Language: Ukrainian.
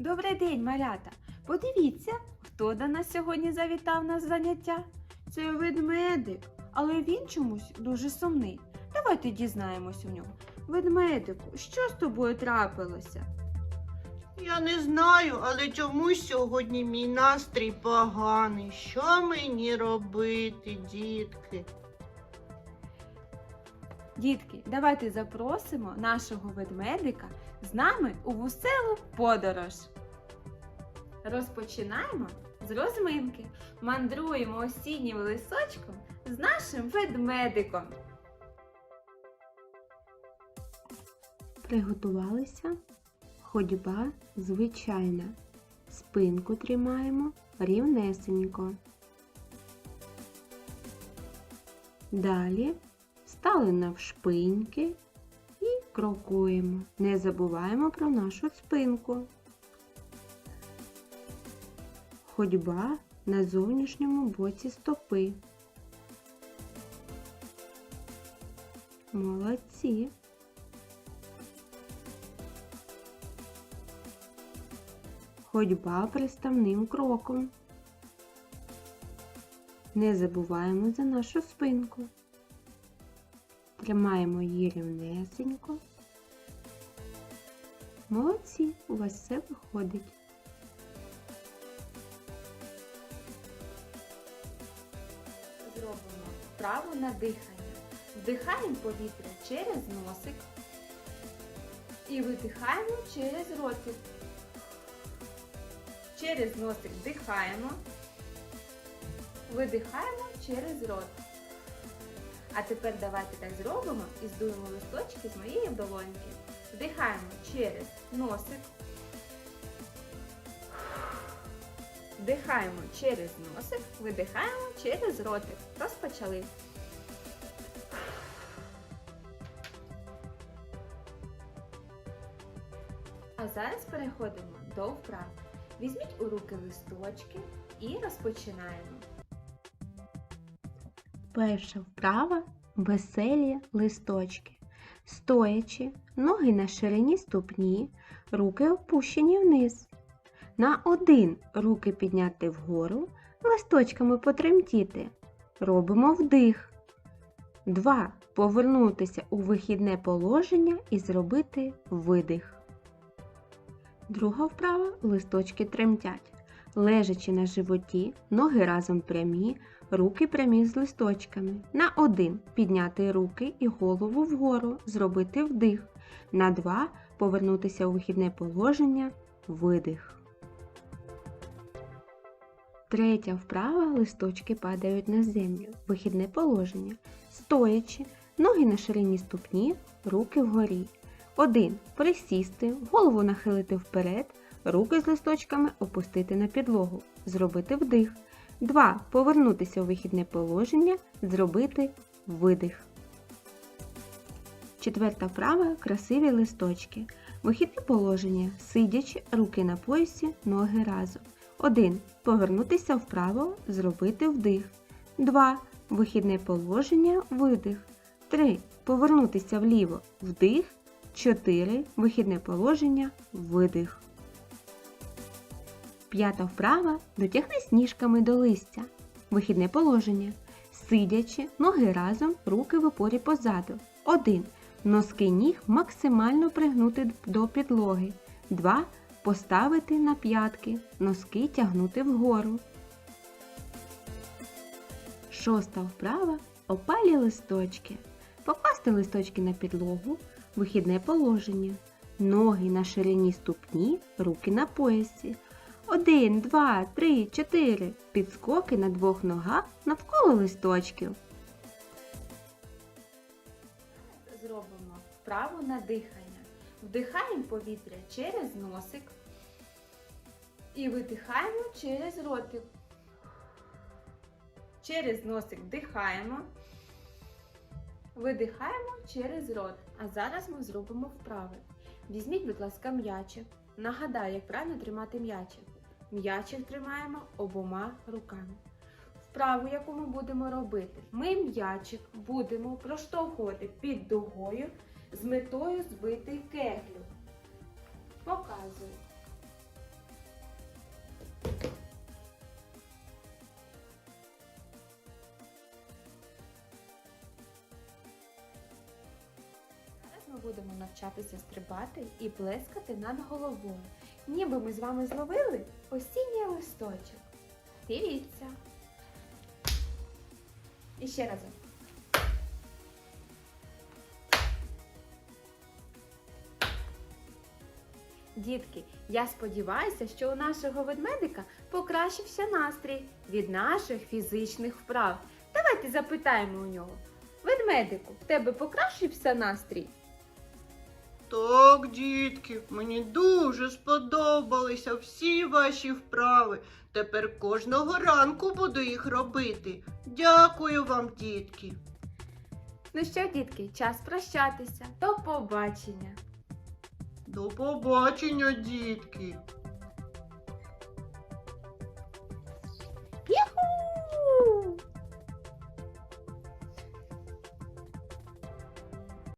Добрий день, малята! Подивіться, хто до нас сьогодні завітав на заняття. Це ведмедик, але він чомусь дуже сумний. Давайте дізнаємось у нього. Ведмедику, що з тобою трапилося? Я не знаю, але чомусь сьогодні мій настрій поганий. Що мені робити, дітки? Дітки, давайте запросимо нашого ведмедика з нами у веселу подорож. Розпочинаємо з розминки. Мандруємо осіннім лисочком з нашим ведмедиком. Приготувалися. Ходьба звичайна. Спинку тримаємо рівнесенько. Далі стали навшпиньки крокуємо. Не забуваємо про нашу спинку. Ходьба на зовнішньому боці стопи. Молодці. Ходьба приставним кроком. Не забуваємо за нашу спинку. Тримаємо її рівнесенько. Молодці, у вас все виходить. Зробимо вправу на дихання. Вдихаємо повітря через носик і видихаємо через ротик. Через носик вдихаємо, видихаємо через рот. А тепер давайте так зробимо і здуємо листочки з моєї долоньки. Вдихаємо через носик. Вдихаємо через носик, видихаємо через ротик. Розпочали. А зараз переходимо до вправ. Візьміть у руки листочки і розпочинаємо. Перша вправа веселі листочки. Стоячи, ноги на ширині ступні, руки опущені вниз. На один руки підняти вгору, листочками потремтіти. Робимо вдих. Два. Повернутися у вихідне положення і зробити видих. Друга вправа листочки тремтять. Лежачи на животі, ноги разом прямі, руки прямі з листочками. На один підняти руки і голову вгору, зробити вдих. На два повернутися у вихідне положення, видих. Третя вправа листочки падають на землю. Вихідне положення. Стоячи, ноги на ширині ступні, руки вгорі. 1. Присісти, голову нахилити вперед, руки з листочками опустити на підлогу, зробити вдих. 2. Повернутися у вихідне положення, зробити видих. Четверта вправа красиві листочки. Вихідне положення. Сидячи, руки на поясі, ноги разом. 1. Повернутися вправо, зробити вдих. 2. Вихідне положення, видих. 3. Повернутися вліво, вдих. 4. Вихідне положення, видих. П'ята вправа. Дотягнись ніжками до листя. Вихідне положення. Сидячи, ноги разом, руки в опорі позаду. 1. Носки ніг максимально пригнути до підлоги. 2. Поставити на п'ятки. Носки тягнути вгору. Шоста вправа. Опалі листочки. Покласти листочки на підлогу. Вихідне положення. Ноги на ширині ступні, руки на поясі. Один, два, три, чотири. Підскоки на двох ногах навколо листочків. Зробимо вправу на дихання. Вдихаємо повітря через носик і видихаємо через ротик. Через носик вдихаємо, видихаємо через рот. А зараз ми зробимо вправи. Візьміть, будь ласка, м'ячик. Нагадаю, як правильно тримати м'ячик. М'ячик тримаємо обома руками. Вправу, яку ми будемо робити, ми м'ячик будемо проштовхувати під дугою з метою збити кеглю. Показую. Будемо навчатися стрибати і плескати над головою. Ніби ми з вами зловили осінній листочок. Дивіться. І ще разом. Дітки, я сподіваюся, що у нашого ведмедика покращився настрій від наших фізичних вправ. Давайте запитаємо у нього. Ведмедику, в тебе покращився настрій? Так, дітки, мені дуже сподобалися всі ваші вправи. Тепер кожного ранку буду їх робити. Дякую вам, дітки. Ну що, дітки, час прощатися. До побачення! До побачення, дітки.